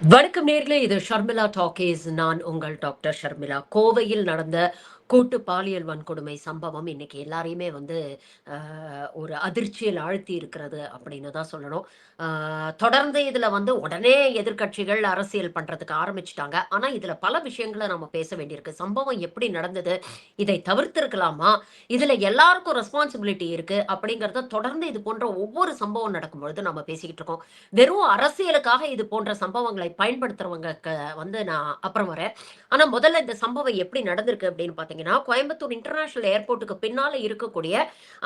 வணக்கம் நேர்களே இது ஷர்மிளா டாக்கேஸ் நான் உங்கள் டாக்டர் ஷர்மிளா. கோவையில் நடந்த கூட்டு பாலியல் வன்கொடுமை சம்பவம் இன்னைக்கு எல்லாரையுமே வந்து ஒரு அதிர்ச்சியில் ஆழ்த்தி இருக்கிறது அப்படின்னு தான் சொல்லணும். தொடர்ந்து இதுல வந்து உடனே எதிர்க்கட்சிகள் அரசியல் பண்றதுக்கு ஆரம்பிச்சிட்டாங்க. ஆனா இதுல பல விஷயங்களை நம்ம பேச வேண்டியிருக்கு. சம்பவம் எப்படி நடந்தது இதை தவிர்த்திருக்கலாமா இதுல எல்லாருக்கும் ரெஸ்பான்சிபிலிட்டி இருக்கு அப்படிங்கிறத தொடர்ந்து இது போன்ற ஒவ்வொரு சம்பவம் நடக்கும்பொழுது நம்ம பேசிக்கிட்டு இருக்கோம். வெறும் அரசியலுக்காக இது போன்ற சம்பவங்களை பயன்படுத்துறவங்க க- வந்து நான் அப்புறம் வரேன். ஆனா முதல்ல இந்த சம்பவம் எப்படி நடந்திருக்கு அப்படின்னு பார்த்தீங்கன்னா கோயம்புத்தூர் இன்டர்நேஷனல் ஏர்போர்ட்டுக்கு பின்னால் இருக்கக்கூடிய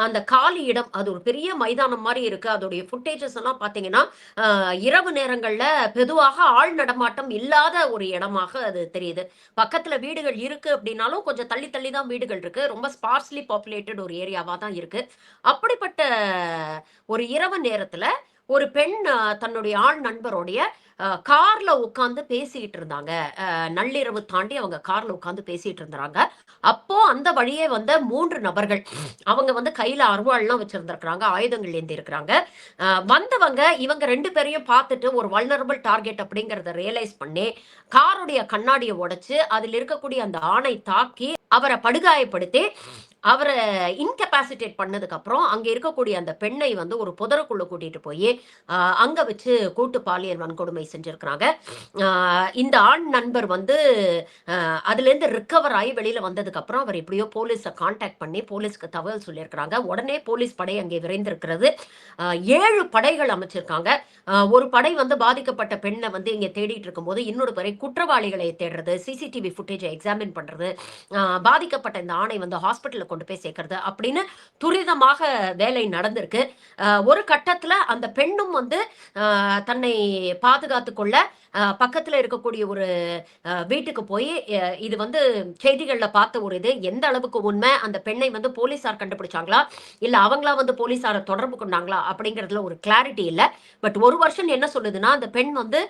அந்த காலி இடம் அது ஒரு பெரிய மைதானம் மாதிரி இருக்கு. அதோடைய ஃபுட்டேஜஸ் எல்லாம் பார்த்தீங்கன்னா இரவு நேரங்களில் பொதுவாக ஆள் நடமாட்டம் இல்லாத ஒரு இடமாக அது தெரியுது. பக்கத்தில் வீடுகள் இருக்கு அப்படின்னாலும் கொஞ்சம் தள்ளி தள்ளி தான் வீடுகள் இருக்கு. ரொம்ப ஸ்பார்ஸ்லி பாப்புலேட்டட் ஒரு ஏரியாவாக தான் இருக்கு. அப்படிப்பட்ட ஒரு இரவு நேரத்தில் ஒரு பெண் தன்னுடைய ஆண் நண்பருடைய கார்ல உட்காந்து பேசிட்டு இருந்தாங்க. நள்ளிரவு தாண்டி அவங்க கார்ல உட்காந்து பேசிட்டு இருந்தாங்க அப்போ அந்த வழியே வந்த மூன்று நபர்கள் அவங்க வந்து கையில அருவாள்லாம் வச்சிருந்திருக்கிறாங்க ஆயுதங்கள் ஏந்தி இருக்கிறாங்க. வந்தவங்க இவங்க ரெண்டு பேரையும் பார்த்துட்டு ஒரு வல்னரபிள் டார்கெட் அப்படிங்கறத ரியலைஸ் பண்ணி காருடைய கண்ணாடியை உடைச்சு அதில் இருக்கக்கூடிய அந்த ஆணை தாக்கி அவரை படுகாயப்படுத்தி அவரை இன்கெப்பாசிட்டேட் பண்ணதுக்கப்புறம் அங்கே இருக்கக்கூடிய அந்த பெண்ணை வந்து ஒரு புதருக்குள்ளே கூட்டிகிட்டு போய் அங்கே வச்சு கூட்டு பாலியல் வன்கொடுமை செஞ்சுருக்கிறாங்க. இந்த ஆண் நண்பர் வந்து அதுலேருந்து ரிக்கவர் ஆகி வெளியில் வந்ததுக்கப்புறம் அவர் எப்படியோ போலீஸை காண்டாக்ட் பண்ணி போலீஸ்க்கு தகவல் சொல்லியிருக்கிறாங்க. உடனே போலீஸ் படை அங்கே விரைந்திருக்கிறது. ஏழு படைகள் அமைச்சிருக்காங்க. ஒரு படை வந்து பாதிக்கப்பட்ட பெண்ணை வந்து இங்கே தேடிட்டு இருக்கும்போது இன்னொரு படை குற்றவாளிகளை தேடுறது சிசிடிவி ஃபுட்டேஜை எக்ஸாமின் பண்ணுறது பாதிக்கப்பட்ட இந்த ஆணை வந்து ஹாஸ்பிட்டலுக்கு கொண்டு போய் சேர்க்கறது அப்படின்னு துரிதமாக வேலை நடந்திருக்கு. ஒரு கட்டத்துல அந்த பெண்ணும் வந்து தன்னை பாதுகாத்து கொள்ள பக்கத்தில் இருக்கக்கூடிய ஒரு வீட்டுக்கு போய் இது வந்து செய்திகளில் பார்த்த ஒரு இது எந்த அளவுக்கு உண்மை? அந்த பெண்ணை வந்து போலீஸார் கண்டுபிடிச்சாங்களா? இல்லை அவங்களா வந்து போலீஸாரை தொடர்பு கொண்டாங்களா? அப்படிங்கிறதுல ஒரு கிளாரிட்டி இல்லை. பட் ஒரு வருஷம் என்ன சொல்லுதுன்னா அந்த பெண் வந்து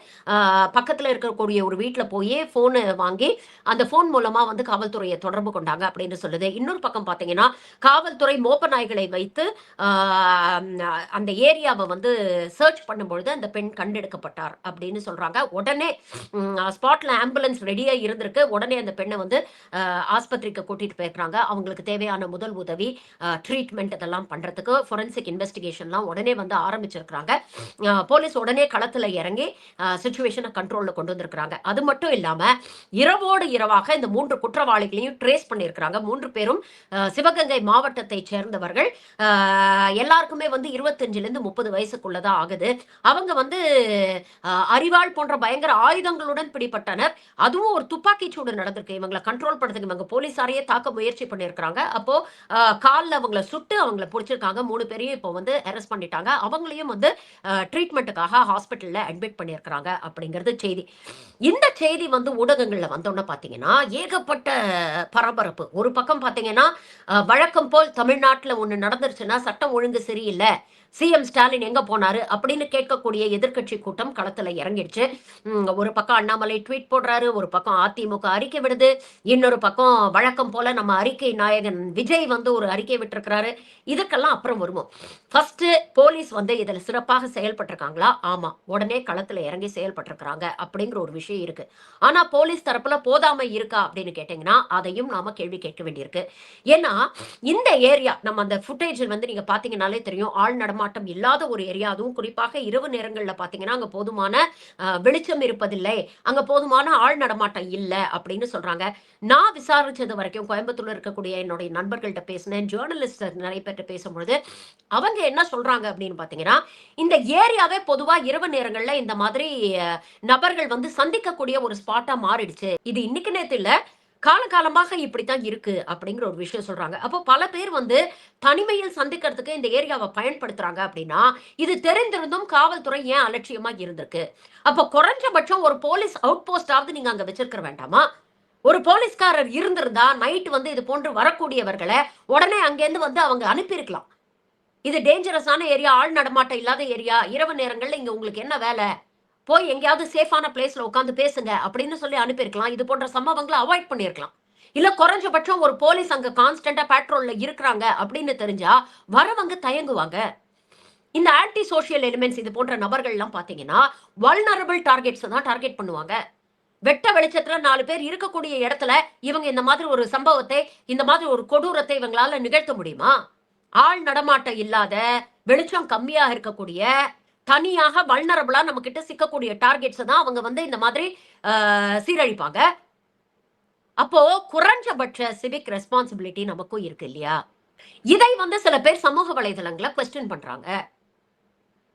பக்கத்தில் இருக்கக்கூடிய ஒரு வீட்டில் போய் ஃபோனு வாங்கி அந்த ஃபோன் மூலமாக வந்து காவல்துறையை தொடர்பு கொண்டாங்க அப்படின்னு சொல்லுது. இன்னொரு பக்கம் பார்த்தீங்கன்னா காவல்துறை மோப்ப நாய்களை வைத்து அந்த ஏரியாவை வந்து சர்ச் பண்ணும்பொழுது அந்த பெண் கண்டெடுக்கப்பட்டார் அப்படின்னு சொல்றாங்க. உடனே ஸ்பாட்ல ஆம்புலன்ஸ் ரெடியா இருந்திருக்கு. உடனே அந்த பெண்ணை வந்து ஆஸ்பத்திரிக்கு கூட்டிட்டு போயிருக்காங்க அவங்களுக்கு தேவையான முதல் உதவி ட்ரீட்மெண்ட் இதெல்லாம் பண்றதுக்கு ஃபொரன்சிக் இன்வெஸ்டிகேஷன்லாம் உடனே வந்து ஆரம்பிச்சிருக்கிறாங்க. போலீஸ் உடனே களத்துல இறங்கி சுச்சுவேஷனை கண்ட்ரோல்ல கொண்டு வந்திருக்கிறாங்க. அது மட்டும் இல்லாம இரவோடு இரவாக இந்த மூன்று குற்றவாளிகளையும் ட்ரேஸ் பண்ணியிருக்கிறாங்க. மூன்று பேரும் சிவகங்கை மாவட்டத்தை சேர்ந்தவர்கள். எல்லாருக்குமே வந்து இருபத்தஞ்சுல இருந்து முப்பது வயசுக்குள்ளதான் ஆகுது. அவங்க வந்து அறிவாள் போன்ற பயங்கர ஆயுதங்களுடன் பிடிப்பட்டனர் அதுவும் ஒரு துப்பாக்கி சூடு நடந்திருக்கு. இவங்களை கண்ட்ரோல் பண்றதுக்கு இவங்க போலீஸாரையே தாக்க முயற்சி பண்ணியிருக்கிறாங்க. அப்போ காலில் அவங்கள சுட்டு அவங்கள பிடிச்சிருக்காங்க. மூணு பேரையும் இப்போ வந்து அரெஸ்ட் பண்ணிட்டாங்க. அவங்களையும் வந்து ட்ரீட்மெண்ட்டுக்காக ஹாஸ்பிட்டலில் அட்மிட் பண்ணியிருக்கிறாங்க அப்படிங்கிறது செய்தி. இந்த செய்தி வந்து ஊடகங்களில் வந்தோன்னு பார்த்தீங்கன்னா ஏகப்பட்ட பரபரப்பு. ஒரு பக்கம் பார்த்தீங்கன்னா வழக்கம் போல் தமிழ்நாட்டில் ஒன்று நடந்துருச்சுன்னா சட்டம் ஒழுங்கு சரியில்லை. சிஎம் ஸ்டாலின் எங்க போனாரு அப்படின்னு கேட்கக்கூடிய எதிர்க்கட்சி கூட்டம் களத்துல இறங்கிடுச்சு. ஒரு பக்கம் அண்ணாமலை ட்வீட் போடுறாரு ஒரு பக்கம் அதிமுக அறிக்கை விடுது இன்னொரு பக்கம் வழக்கம் போல நம்ம அறிக்கை நாயகன் விஜய் வந்து ஒரு அறிக்கை விட்டுருக்கிறாரு. இதுக்கெல்லாம் அப்புறம் வருவோம். ஃபர்ஸ்ட் போலீஸ் வந்து இதுல சிறப்பாக செயல்பட்டிருக்காங்களா? ஆமா உடனே களத்துல இறங்கி செயல்பட்டிருக்கிறாங்க அப்படிங்கிற ஒரு விஷயம் இருக்கு. ஆனா போலீஸ் தரப்புல போதாமை இருக்கா அப்படின்னு கேட்டீங்கன்னா அதையும் நாம கேள்வி கேட்க வேண்டியிருக்கு. ஏன்னா இந்த ஏரியா நம்ம அந்த ஃபுட்டேஜ் வந்து நீங்க பாத்தீங்கன்னாலே தெரியும் ஆள் நடமாட்டம் இல்லாத ஒரு ஏரியா அதுவும் குறிப்பாக இரவு நேரங்களில் பார்த்தீங்கன்னா அங்கே போதுமான வெளிச்சம் இருப்பதில்லை. அங்கே போதுமான ஆள் நடமாட்டம் இல்லை அப்படின்னு சொல்கிறாங்க நான் விசாரிச்சது வரைக்கும் கோயம்புத்தூர்ல இருக்கக்கூடிய என்னுடைய நண்பர்கள்ட்ட பேசினேன். ஜேர்னலிஸ்ட் நிறைய பேர்கிட்ட பேசும்பொழுது அவங்க என்ன சொல்கிறாங்க அப்படின்னு பார்த்தீங்கன்னா இந்த ஏரியாவே பொதுவாக இரவு நேரங்களில் இந்த மாதிரி நபர்கள் வந்து சந்திக்கக்கூடிய ஒரு ஸ்பாட்டாக மாறிடுச்சு. இது இன்னைக்கு நேரத்தில் காலகாலமாக இப்படித்தான் இருக்கு அப்படிங்கிற ஒரு விஷயம் சொல்றாங்க. அப்போ பல பேர் வந்து தனிமையில் சந்திக்கிறதுக்கு இந்த ஏரியாவை பயன்படுத்துறாங்க அப்படின்னா இது தெரிந்திருந்தும் காவல்துறை ஏன் அலட்சியமா இருந்திருக்கு? அப்போ குறைஞ்சபட்சம் ஒரு போலீஸ் அவுட் போஸ்டாவது நீங்க அங்க வச்சிருக்க வேண்டாமா? ஒரு போலீஸ்காரர் இருந்திருந்தா நைட் வந்து இது போன்று வரக்கூடியவர்களை உடனே அங்கேருந்து வந்து அவங்க அனுப்பியிருக்கலாம். இது டேஞ்சரஸான ஏரியா ஆள் நடமாட்டம் இல்லாத ஏரியா இரவு நேரங்கள்ல இங்க உங்களுக்கு என்ன வேலை? போய் எங்கேயாவது சேஃபான பிளேஸ்ல உட்காந்து பேசுங்க அப்படின்னு சொல்லி அனுப்பியிருக்கலாம். இது போன்ற சம்பவங்களை அவாய்ட் பண்ணியிருக்கலாம். இல்ல குறைஞ்சபட்சம் ஒரு போலீஸ் அங்க கான்ஸ்டன்டா பேட்ரோல்ல இருக்கிறாங்க அப்படின்னு தெரிஞ்சா வரவங்க தயங்குவாங்க. இந்த ஆன்டி சோஷியல் எலிமெண்ட்ஸ் இது போன்ற நபர்கள்லாம் பார்த்தீங்கன்னா வல்னரபிள் டார்கெட்ஸ் தான் டார்கெட் பண்ணுவாங்க. வெட்ட வெளிச்சத்துல நாலு பேர் இருக்கக்கூடிய இடத்துல இவங்க இந்த மாதிரி ஒரு சம்பவத்தை இந்த மாதிரி ஒரு கொடூரத்தை இவங்களால நிகழ்த்த முடியுமா? ஆள் நடமாட்டம் இல்லாத வெளிச்சம் கம்மியாக இருக்கக்கூடிய தனியாக வல்னரபிளா நம்ம கிட்ட சிக்கக்கூடிய டார்கெட்ஸ் தான் அவங்க வந்து இந்த மாதிரி சீரழிப்பாங்க. அப்போ குறைஞ்சபட்ச சிவிக் ரெஸ்பான்சிபிலிட்டி நமக்கும் இருக்கு இல்லையா? இதை வந்து சில பேர் சமூக வலைதளங்களை கொஸ்டின் பண்றாங்க.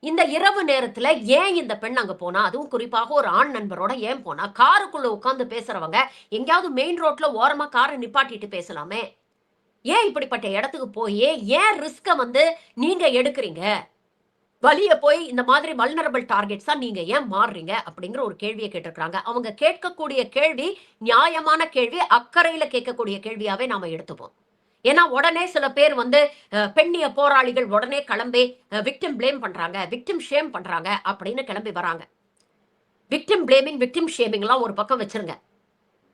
இந்த இரவு நேரத்துல ஏன் இந்த பெண் அங்க போனா? அதுவும் குறிப்பாக ஒரு ஆண் நண்பரோட ஏன் போனா? காருக்குள்ள உட்காந்து பேசுறவங்க எங்கேயாவது மெயின் ரோட்ல ஓரமா காரை நிப்பாட்டிட்டு பேசலாமே? ஏன் இப்படிப்பட்ட இடத்துக்கு போய் ஏன் ரிஸ்க வந்து நீங்க எடுக்கிறீங்க? வழிய போய் இந்த மாதிரி வல்னரபிள் டார்கெட்ஸா நீங்க ஏன் மாறுறீங்க அப்படிங்கிற ஒரு கேள்வியை கேட்டிருக்கிறாங்க. அவங்க கேட்கக்கூடிய கேள்வி நியாயமான கேள்வி அக்கறையில கேட்கக்கூடிய கேள்வியாவே நாம எடுத்துப்போம். ஏன்னா உடனே சில பேர் வந்து பெண்ணிய போராளிகள் உடனே கிளம்பி விக்டிம் ப்ளேம் பண்றாங்க விக்டிம் ஷேம் பண்றாங்க அப்படின்னு கிளம்பி வராங்க. விக்டிம் பிளேமிங் விக்டிம் ஷேமிங்லாம் ஒரு பக்கம் வச்சிருங்க.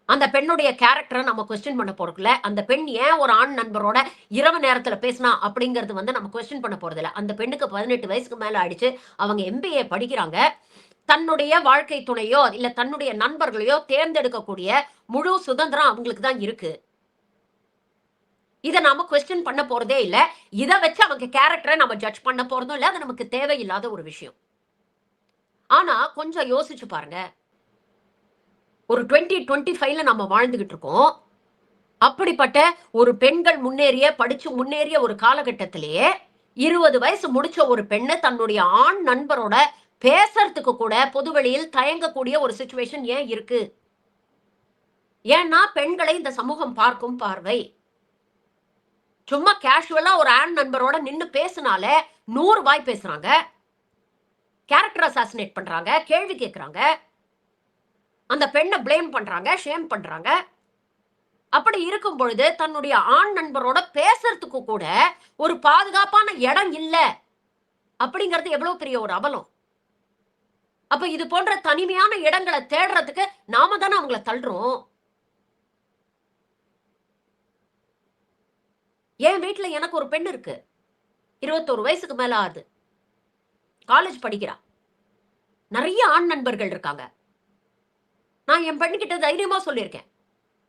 அந்த பெண்ணுடைய கேரக்டரை நம்ம கொஸ்டின் பண்ண போறதுல அந்த பெண் ஏன் ஒரு ஆண் நண்பரோட இரவு நேரத்துல பேசினா அப்படிங்கிறது வந்து நம்ம கொஸ்டின் பண்ண போறதில்ல. அந்த பெண்ணுக்கு பதினெட்டு வயசுக்கு மேல ஆயிடுச்சு. அவங்க எம்பிஏ படிக்கிறாங்க. தன்னுடைய வாழ்க்கை துணையோ இல்ல தன்னுடைய நண்பர்களையோ தேர்ந்தெடுக்கக்கூடிய முழு சுதந்திரம் அவங்களுக்கு தான் இருக்கு. இதை நாம கொஸ்டின் பண்ண போறதே இல்லை. இதை வச்சு அவங்க கேரக்டரை நம்ம ஜட்ஜ் பண்ண போறதும் இல்லை. அது நமக்கு தேவையில்லாத ஒரு விஷயம். ஆனா கொஞ்சம் யோசிச்சு பாருங்க. ஒரு டுவெண்ட்டி டுவெண்ட்டி ஃபைவ்ல நம்ம வாழ்ந்துகிட்டு இருக்கோம். அப்படிப்பட்ட ஒரு பெண்கள் முன்னேறிய படிச்சு முன்னேறிய ஒரு காலகட்டத்திலேயே இருபது வயசு முடிச்ச ஒரு பெண்ணை தன்னுடைய ஆண் நண்பரோட பேசறதுக்கு கூட பொதுவெளியில் தயங்கக்கூடிய ஒரு சுச்சுவேஷன் ஏன் இருக்கு? ஏன்னா பெண்களை இந்த சமூகம் பார்க்கும் பார்வை. சும்மா கேஷுவலா ஒரு ஆண் நண்பரோட நின்று பேசினாலே நூறு வாய் பேசுறாங்க. கேரக்டர் அசாசினேட் பண்றாங்க கேள்வி கேட்கறாங்க அந்த பெண்ணை ப்ளேம் பண்றாங்க ஷேம் பண்றாங்க. அப்படி இருக்கும் பொழுது தன்னுடைய ஆண் நண்பரோட பேசுறதுக்கு கூட ஒரு பாதுகாப்பான இடம் இல்லை. அப்படிங்கிறது எவ்வளவு பெரிய ஒரு அவலம். அப்ப இது போன்ற தனிமையான இடங்களை தேடுறதுக்கு நாம தானே அவங்கள தள்ளுறோம். என் வீட்டுல எனக்கு ஒரு பெண் இருக்கு. இருபத்தோரு வயசுக்கு மேல ஆகுது. காலேஜ் படிக்கிறா. நிறைய ஆண் நண்பர்கள் இருக்காங்க. நான் என் பண்ணிக்கிட்ட தைரியமா சொல்லியிருக்கேன்.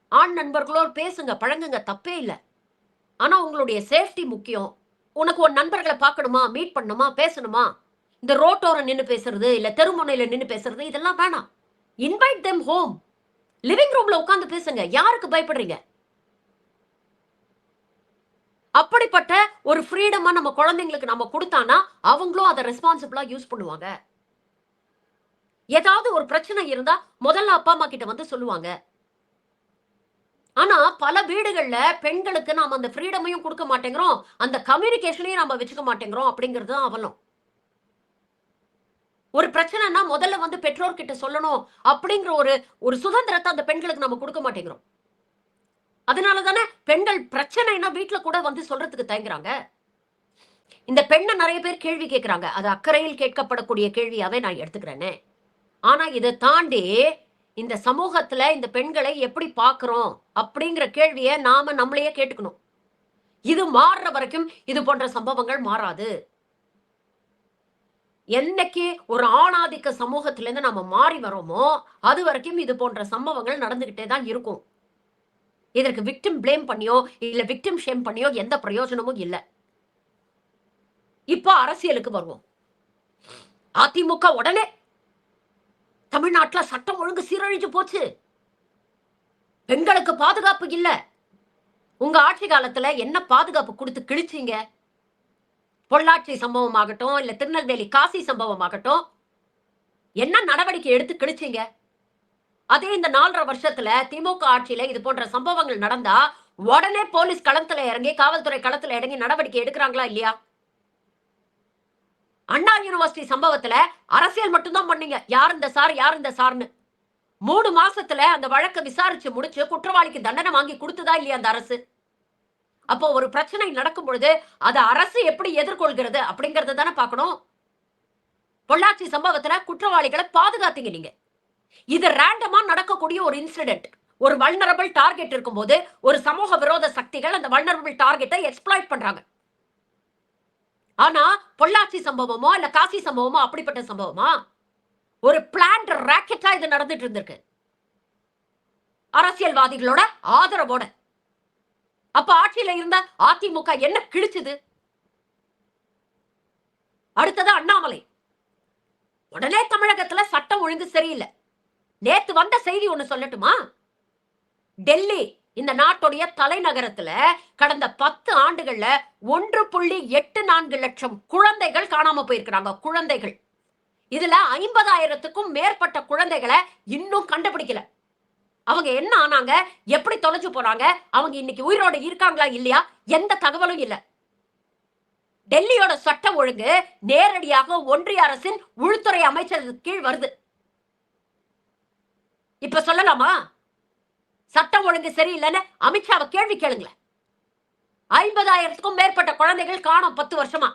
ஆண் நண்பர்களோ பேசுங்க பழங்குங்க தப்பே இல்லை. ஆனா உங்களுடைய சேஃப்டி முக்கியம். உனக்கு ஒரு நண்பர்களை பார்க்கணுமா மீட் பண்ணணுமா பேசணுமா? இந்த ரோட்டோரம் நின்று பேசுறது இல்ல தெருமுனையில நின்று பேசுறது இதெல்லாம் வேணாம். இன்வைட் தெம் ஹோம் லிவிங் ரூம்ல உட்காந்து பேசுங்க. யாருக்கு பயப்படுறீங்க? அப்படிப்பட்ட ஒரு ஃப்ரீடமா நம்ம குழந்தைங்களுக்கு நம்ம கொடுத்தானா அவங்களும் அதை ரெஸ்பான்சிபிளா யூஸ் பண்ணுவாங்க. ஏதாவது ஒரு பிரச்சனை இருந்தா முதல்ல அப்பா அம்மா கிட்ட வந்து சொல்லுவாங்க. ஆனா பல வீடுகள்ல பெண்களுக்கு நாம அந்த ஃப்ரீடமையும் கொடுக்க மாட்டேங்கிறோம். அந்த கம்யூனிகேஷனையும் நம்ம வச்சுக்க மாட்டேங்கிறோம் அப்படிங்கிறது தான் அவலம். ஒரு பிரச்சனைனா முதல்ல வந்து பெற்றோர்கிட்ட சொல்லணும் அப்படிங்கிற ஒரு ஒரு சுதந்திரத்தை அந்த பெண்களுக்கு நம்ம கொடுக்க மாட்டேங்கிறோம். அதனால தானே பெண்கள் பிரச்சனைனா வீட்டுல கூட வந்து சொல்றதுக்கு தயங்குறாங்க. இந்த பெண்ணை நிறைய பேர் கேள்வி கேட்கறாங்க அது அக்கறையில் கேட்கப்படக்கூடிய கேள்வியாவே நான் எடுத்துக்கிறேனே. ஆனா இதை தாண்டி இந்த சமூகத்துல இந்த பெண்களை எப்படி பாக்குறோம் அப்படிங்கிற கேள்வியை நாம நம்மளையே கேட்டுக்கணும். இது மாறுற வரைக்கும் இது போன்ற சம்பவங்கள் மாறாது. என்னைக்கு ஒரு ஆணாதிக்க சமூகத்துல இருந்து நம்ம மாறி வரோமோ அது வரைக்கும் இது போன்ற சம்பவங்கள் நடந்துகிட்டே தான் இருக்கும். இதற்கு விக்டிம் ப்ளேம் பண்ணியோ இல்ல விக்டிம் ஷேம் பண்ணியோ எந்த பிரயோஜனமும் இல்லை. இப்போ அரசியலுக்கு வருவோம். அதிமுக உடனே தமிழ்நாட்டுல சட்டம் ஒழுங்கு சீரழிஞ்சு போச்சு. பெண்களுக்கு பாதுகாப்பு இல்ல. உங்க ஆட்சி காலத்துல என்ன பாதுகாப்பு கொடுத்து கிழிச்சீங்க? பொள்ளாச்சி சம்பவம் ஆகட்டும் இல்ல திருநெல்வேலி காசி சம்பவம் ஆகட்டும் என்ன நடவடிக்கை எடுத்து கிழிச்சீங்க? அதே இந்த நாலரை வருஷத்துல திமுக ஆட்சியில இது போன்ற சம்பவங்கள் நடந்தா உடனே போலீஸ் களத்துல இறங்கி காவல்துறை களத்துல இறங்கி நடவடிக்கை எடுக்கிறாங்களா இல்லையா? அண்ணா யூனிவர்சிட்டி சம்பவத்துல அரசியல் மட்டும்தான் பண்ணீங்க. யார் இந்த சார் யார் இந்த சார்னு? மூணு மாசத்துல அந்த வழக்கை விசாரிச்சு முடிச்சு குற்றவாளிக்கு தண்டனை வாங்கி கொடுத்ததா இல்லையா அந்த அரசு? அப்போ ஒரு பிரச்சனை நடக்கும் பொழுது அதை அரசு எப்படி எதிர்கொள்கிறது அப்படிங்கறத தானே பார்க்கணும். பொள்ளாச்சி சம்பவத்துல குற்றவாளிகளை பாதுகாத்தீங்க நீங்க. இது ரேண்டமா நடக்கக்கூடிய ஒரு இன்சிடென்ட் ஒரு வல்னரபிள் டார்கெட் இருக்கும்போது ஒரு சமூக விரோத சக்திகள் அந்த வல்னரபிள் டார்கெட்டை எக்ஸ்ப்ளாய்ட் பண்றாங்க. ஆனா பொள்ளாச்சி சம்பவமோ இல்ல காசி சம்பவமோ அப்படிப்பட்ட சம்பவமா? ஒரு பிளான்ட் ராக்கெட்டா இது நடந்துட்டு இருந்திருக்கு. அரசியல்வாதிகளோட ஆதரவோட. அப்ப ஆட்சியில இருந்த அதிமுக என்ன கிழிச்சது? அடுத்தது அண்ணாமலை. உடனே தமிழகத்துல சட்டம் ஒழுங்கு சரியில்லை. நேத்து வந்த செய்தி ஒண்ணு சொல்லட்டுமா? டெல்லி. இந்த நாட்டுடைய தலைநகரத்துல கடந்த பத்து ஆண்டுகள்ல ஒன்று புள்ளி எட்டு நான்கு லட்சம் குழந்தைகள் காணாம போயிருக்கிறாங்க குழந்தைகள். இதுல ஐம்பதாயிரத்துக்கும் மேற்பட்ட குழந்தைகளை இன்னும் கண்டுபிடிக்கல. அவங்க என்ன ஆனாங்க? எப்படி தொலைஞ்சு போறாங்க? அவங்க இன்னைக்கு உயிரோட இருக்காங்களா இல்லையா? எந்த தகவலும் இல்லை. டெல்லியோட சட்டம் ஒழுங்கு நேரடியாக ஒன்றிய அரசின் உள்துறை அமைச்சருக்கு கீழ் வருது. இப்ப சொல்லலாமா? சட்டம் ஒழுங்கு சரியில்லைன்னு அமித்ஷாவை கேள்வி கேளுங்களேன். ஐம்பதாயிரத்துக்கும் மேற்பட்ட குழந்தைகள் காணும் பத்து வருஷமா.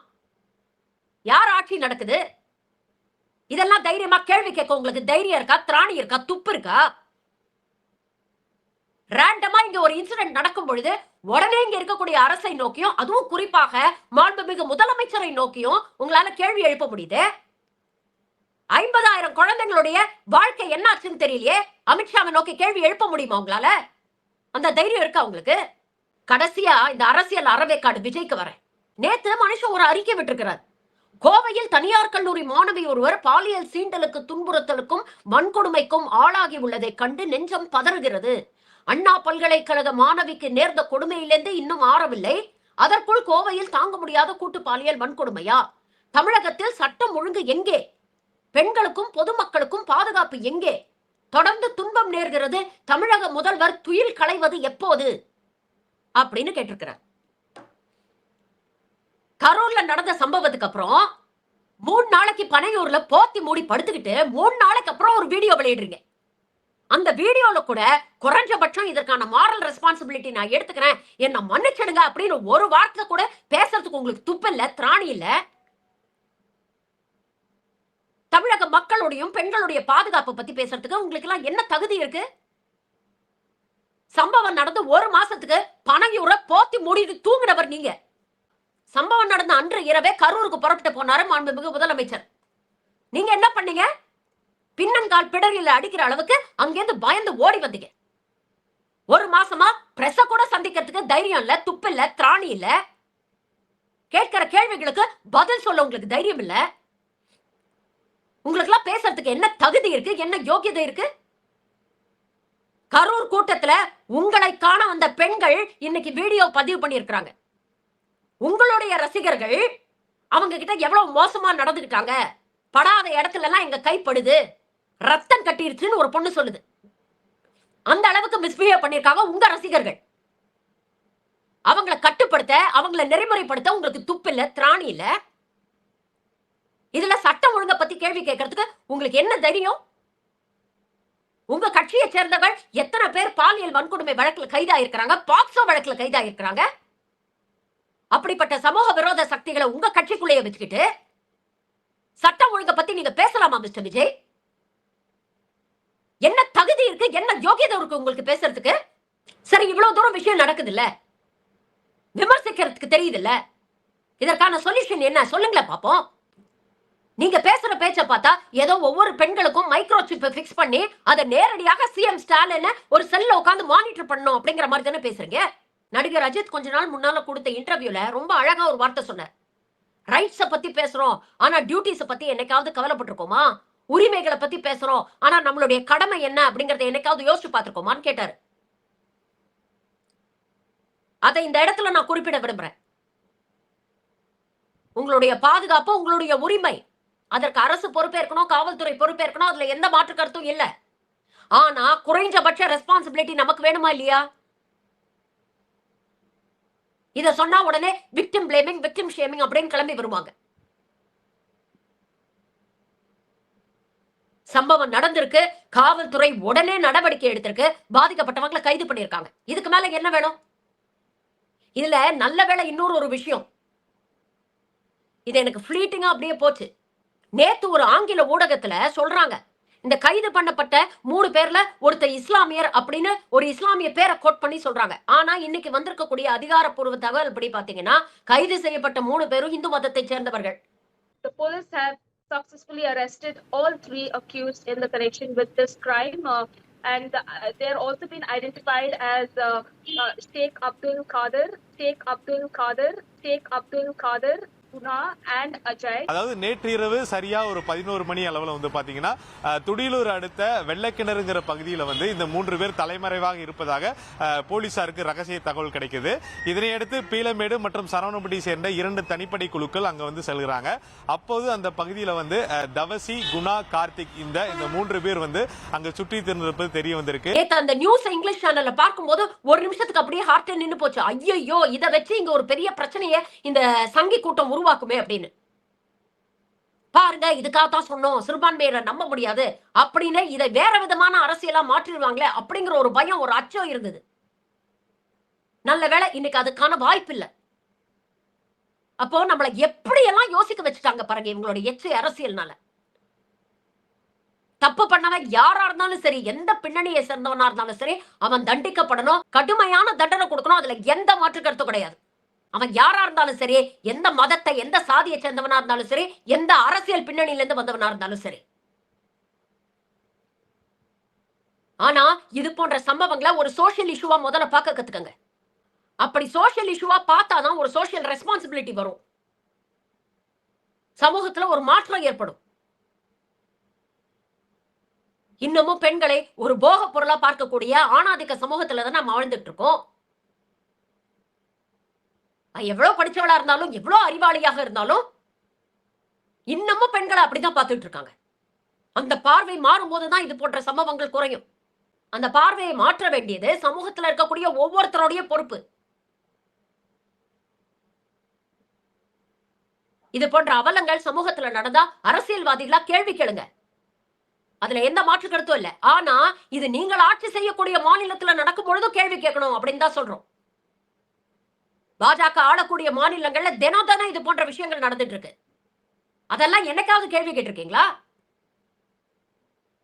யார் ஆட்சி நடக்குது? இதெல்லாம் தைரியமா கேள்வி கேட்க உங்களுக்கு தைரியம் இருக்கா? திராணி இருக்கா? துப்பு இருக்கா? ரேண்டமா இங்க ஒரு இன்சிடென்ட் நடக்கும் பொழுது உடனே இங்க இருக்கக்கூடிய அரசை நோக்கியும் அதுவும் குறிப்பாக மாண்புமிகு முதலமைச்சரை நோக்கியும் உங்களால கேள்வி எழுப்ப முடியுது. ஐம்பதாயிரம் குழந்தைங்களுடைய வாழ்க்கை என்னாச்சுன்னு தெரியலையே. அமித்ஷாவை நோக்கி கேள்வி எழுப்ப முடியுமா உங்களால? அந்த தைரியம் இருக்கா உங்களுக்கு? கடைசியா இந்த அரசியல் அறவேக்காடு விஜய்க்கு வரேன். நேத்து மனுஷன் ஒரு அறிக்கை விட்டுருக்கிறார். கோவையில் தனியார் கல்லூரி மாணவி ஒருவர் பாலியல் சீண்டலுக்கு துன்புறுத்தலுக்கும் வன்கொடுமைக்கும் ஆளாகி உள்ளதை கண்டு நெஞ்சம் பதறுகிறது. அண்ணா பல்கலைக்கழக மாணவிக்கு நேர்ந்த கொடுமையிலிருந்து இன்னும் ஆறவில்லை. அதற்குள் கோவையில் தாங்க முடியாத கூட்டு பாலியல் வன்கொடுமையா? தமிழகத்தில் சட்டம் ஒழுங்கு எங்கே? பெண்களுக்கும் பொதுமக்களுக்கும் பாதுகாப்பு எங்கே? தொடர்ந்து துன்பம் நேர்கிறது. தமிழக முதல்வர் துயில் களைவது எப்போது? அப்படின்னு கேட்டிருக்கிறார். கரூர்ல நடந்த சம்பவத்துக்கு அப்புறம் மூணு நாளைக்கு பனையூர்ல போத்தி மூடி படுத்துக்கிட்டு மூணு நாளைக்கு அப்புறம் ஒரு வீடியோ வெளியிடுறீங்க. அந்த வீடியோல கூட குறைஞ்சபட்சம் இதற்கான மாரல் ரெஸ்பான்சிபிலிட்டி நான் எடுத்துக்கிறேன். என்ன மன்னிச்சிடுங்க அப்படின்னு ஒரு வார்த்தை கூட பேசுறதுக்கு உங்களுக்கு துப்பு இல்லை திராணி இல்லை. தமிழக மக்களுடையும் பெண்களுடைய பாதுகாப்பை பத்தி பேசுறதுக்கு உங்களுக்கு எல்லாம் என்ன தகுதி இருக்கு? சம்பவம் நடந்து ஒரு மாசத்துக்கு பனையூரை போத்தி மூடிட்டு தூங்கினவர் நீங்க. சம்பவம் நடந்த அன்று இரவே கரூருக்கு புறப்பட்டு போனாரு மாண்புமிகு முதலமைச்சர். நீங்க என்ன பண்ணீங்க? பின்னங்கால் பிடரில அடிக்கிற அளவுக்கு அங்கேருந்து பயந்து ஓடி வந்தீங்க. ஒரு மாசமா பிரஸ கூட சந்திக்கிறதுக்கு தைரியம் இல்ல துப்பு இல்ல திராணி இல்ல. கேட்கிற கேள்விகளுக்கு பதில் சொல்ல உங்களுக்கு தைரியம் இல்லை. உங்களுக்கு எல்லாம் பேசுறதுக்கு என்ன தகுதி இருக்கு? என்ன யோகியதை இருக்கு? கரூர் கூட்டத்துல உங்களை காண வந்த பெண்கள் இன்னைக்கு வீடியோ பதிவு பண்ணியிருக்கிறாங்க. உங்களுடைய ரசிகர்கள் அவங்க கிட்ட எவ்வளவு மோசமா நடந்துக்கிட்டாங்க? படாத இடத்துல எல்லாம் எங்க கைப்படுது ரத்தம் கட்டிருச்சுன்னு ஒரு பொண்ணு சொல்லுது. அந்த அளவுக்கு மிஸ்பிஹேவ் பண்ணிருக்காங்க உங்க ரசிகர்கள். அவங்கள கட்டுப்படுத்த அவங்கள நெறிமுறைப்படுத்த உங்களுக்கு துப்பு இல்ல திராணி இல்லை. இதுல சட்டம் ஒழுங்க பத்தி கேள்வி கேட்கறதுக்கு உங்களுக்கு என்ன தைரியம்? உங்க கட்சியை சேர்ந்தவர் எத்தனை பேர் பாலியல் வன்கொடுமை வழக்குல கைதாயிருக்கிறாங்க பாக்ஸோ வழக்குல கைதாயிருக்கிறாங்க? அப்படிப்பட்ட சமூக விரோத சக்திகளை உங்க கட்சிக்குள்ளேயே வச்சுக்கிட்டு சட்டம் ஒழுங்க பத்தி நீங்க பேசலாமா மிஸ்டர் விஜய்? என்ன தகுதி இருக்கு என்ன யோகியதை இருக்கு உங்களுக்கு பேசுறதுக்கு? சரி இவ்வளவு தூரம் விஷயம் நடக்குது இல்ல விமர்சிக்கிறதுக்கு தெரியுது இல்ல இதற்கான சொல்யூஷன் என்ன? சொல்லுங்களேன் பாப்போம். நீங்க பேசுற பேச்ச பார்த்தா ஏதோ ஒவ்வொரு பெண்களுக்கும் மைக்ரோ சிப் பிக்ஸ் பண்ணி அதை நேரடியாக சிஎம் ஸ்டாலின் ஒரு செல்ல உட்காந்து மானிட்டர் பண்ணும் அப்படிங்கிற மாதிரி தானே பேசுறீங்க? நடிகர் அஜித் கொஞ்ச நாள் முன்னால கொடுத்த இன்டர்வியூல ரொம்ப அழகா ஒரு வார்த்தை சொன்னார். ரைட்ஸ பத்தி பேசுறோம் ஆனா டியூட்டிஸ பத்தி என்னைக்காவது கவலைப்பட்டிருக்கோமா? உரிமைகளை பத்தி பேசுறோம் ஆனா நம்மளுடைய கடமை என்ன அப்படிங்கறத என்னைக்காவது யோசிச்சு பார்த்திருக்கோமான்னு கேட்டாரு. அதை இந்த இடத்துல நான் குறிப்பிட விரும்புறேன். உங்களுடைய பாதுகாப்பு உங்களுடைய உரிமை அதற்கு அரசு பொறுப்பேற்கணும் காவல்துறை பொறுப்பேற்கணும் அதுல எந்த மாற்று கருத்தும் இல்ல. ஆனா குறைஞ்சபட்ச ரெஸ்பான்சிபிலிட்டி நமக்கு வேணுமா இல்லையா? இத சொன்னா உடனே விக்டிம் பிளேமிங் விக்டிம் ஷேமிங் அப்படின்னு கிளம்பி வருவாங்க. சம்பவம் நடந்திருக்கு காவல்துறை உடனே நடவடிக்கை எடுத்திருக்கு பாதிக்கப்பட்டவங்களை கைது பண்ணிருக்காங்க இதுக்கு மேல என்ன வேணும்? இதுல நல்ல வேலை இன்னொரு ஒரு விஷயம். இது எனக்கு ஃபிளீட்டிங்கா அப்படியே போச்சு. நேத்து ஒரு ஆங்கில ஊடகத்துல சொல்றாங்க இந்த கைது பண்ணப்பட்ட மூணு பேர்ல ஒருத்தர் இஸ்லாமியர் அப்படின்னு ஒரு இஸ்லாமிய பேரை கோட் பண்ணி சொல்றாங்க ஆனா இன்னைக்கு வந்திருக்கக்கூடிய அதிகாரப்பூர்வ தகவல் இப்படி பாத்தீங்கன்னா கைது செய்யப்பட்ட மூணு பேரும் இந்து மதத்தை சேர்ந்தவர்கள் The police have successfully arrested all three accused in the connection with this crime. Uh, and uh, they're also been identified as uh, uh, Sheikh Abdul Qadir, Sheikh Abdul Qadir, Sheikh Abdul Qadir, அதாவது நேற்று இரவு சரியா ஒரு பதினோரு மணி அளவுல வந்து பாத்தீங்கன்னா துடியலூர் அடுத்த வெள்ளக்கிணறுங்கிற பகுதியில வந்து இந்த மூன்று பேர் தலைமறைவாக இருப்பதாக போலீசாருக்கு ரகசிய தகவல் கிடைக்குது. இதனையடுத்து பீலமேடு மற்றும் சரவணப்பட்டி சேர்ந்த இரண்டு தனிப்படை குழுக்கள் அங்க வந்து செல்கிறாங்க. அப்போது அந்த பகுதியில வந்து தவசி குணா கார்த்திக் இந்த இந்த மூன்று பேர் வந்து அங்க சுற்றி திரிந்திருப்பது தெரிய வந்திருக்கு. அந்த நியூஸ் இங்கிலீஷ் சேனல்ல பார்க்கும்போது ஒரு நிமிஷத்துக்கு அப்படியே ஹார்ட் நின்னு போச்சு. ஐயோ இத வச்சு இங்க ஒரு பெரிய பிரச்சனையை இந்த சங்கி கூட்டம் உருவாக்குமே அப்படின்னு. பாருங்க இதுக்காகத்தான் சொன்னோம். சிறுபான்மையினரை நம்ப முடியாது. அப்படின்னு இதை வேற விதமான அரசியலா மாற்றிடுவாங்களே அப்படிங்கிற ஒரு பயம் ஒரு அச்சம் இருந்தது. நல்ல வேலை இன்னைக்கு அதுக்கான வாய்ப்பு இல்ல. அப்போ நம்மளை எப்படியெல்லாம் யோசிக்க வச்சுட்டாங்க பாருங்க இவங்களோட எச்சை அரசியல்னால. தப்பு பண்ணவன் யாரா இருந்தாலும் சரி எந்த பின்னணியை சேர்ந்தவனா இருந்தாலும் சரி அவன் தண்டிக்கப்படணும். கடுமையான தண்டனை கொடுக்கணும். அதுல எந்த மாற்று கருத்தும் கிடையாது. அவன் யாரா இருந்தாலும் சரி எந்த மதத்தை எந்த சாதியை சேர்ந்தவனா இருந்தாலும் சரி எந்த அரசியல் பின்னணியில இருந்து வந்தவனா இருந்தாலும் சரி. ஆனா இது போன்ற சம்பவங்களை ஒரு சோசியல் இஷ்யூவா முதல்ல பார்க்க கத்துக்கங்க. அப்படி சோசியல் இஷ்யூவா பார்த்தாதான் ஒரு சோசியல் ரெஸ்பான்சிபிலிட்டி வரும். சமூகத்துல ஒரு மாற்றம் ஏற்படும். இன்னமும் பெண்களை ஒரு போக பொருளா பார்க்கக்கூடிய ஆணாதிக்க சமூகத்துல தான் நம்ம வாழ்ந்துட்டு இருக்கோம். எவ்வளவு படிச்சவளா இருந்தாலும் எவ்வளவு அறிவாளியாக இருந்தாலும் இன்னமும் பெண்களை அப்படிதான் பார்த்துட்டு இருக்காங்க. அந்த பார்வை மாறும்போது தான் இது போன்ற சம்பவங்கள் குறையும். அந்த பார்வையை மாற்ற வேண்டியது சமூகத்துல இருக்கக்கூடிய ஒவ்வொருத்தருடைய பொறுப்பு. இது போன்ற அவலங்கள் சமூகத்துல நடந்தா அரசியல்வாதிகளா கேள்வி கேளுங்க. அதுல எந்த மாற்று கருத்தும் இல்லை. ஆனா இது நீங்கள் ஆட்சி செய்யக்கூடிய மாநிலத்துல நடக்கும் பொழுதும் கேள்வி கேட்கணும் அப்படின்னு தான் சொல்றோம். பாஜக ஆளக்கூடிய மாநிலங்கள்ல தினம் தினம் இது போன்ற விஷயங்கள் நடந்துட்டு இருக்கு. அதெல்லாம் என்னைக்காவது கேள்வி கேட்டிருக்கீங்களா?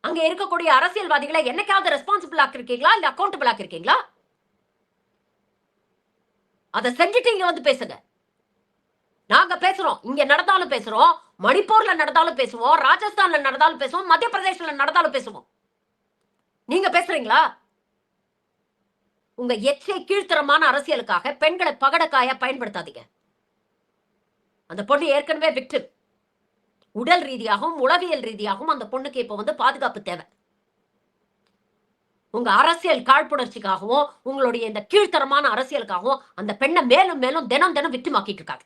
அங்க இருக்கக்கூடிய அரசியல்வாதிகளை என்னைக்காவது ரெஸ்பான்சிபிள் ஆக்கிருக்கீங்களா இல்ல அக்கௌண்டபிள் ஆக்கிருக்கீங்களா அதை செஞ்சுட்டு இங்க வந்து பேசுங்க. நாங்க பேசுறோம். இங்க நடந்தாலும் பேசுறோம். மணிப்பூர்ல நடந்தாலும் பேசுவோம். ராஜஸ்தான்ல நடந்தாலும் பேசுவோம். மத்திய பிரதேசல நடந்தாலும் பேசுவோம். நீங்க பேசுறீங்களா? உங்க எச்சை கீழ்த்தரமான அரசியலுக்காக பெண்களை பகடக்காயா பயன்படுத்தாதீங்க. அந்த பொண்ணு ஏற்கனவே விக்டிம். உடல் ரீதியாகவும் உளவியல் ரீதியாகவும் அந்த பொண்ணுக்கு இப்ப வந்து பாதுகாப்பு தேவை. உங்க அரசியல் காழ்ப்புணர்ச்சிக்காகவும் உங்களுடைய இந்த கீழ்த்தரமான அரசியலுக்காகவும் அந்த பெண்ணை மேலும் மேலும் தினம் தினம் விட்டு மாக்கிட்டு இருக்காங்க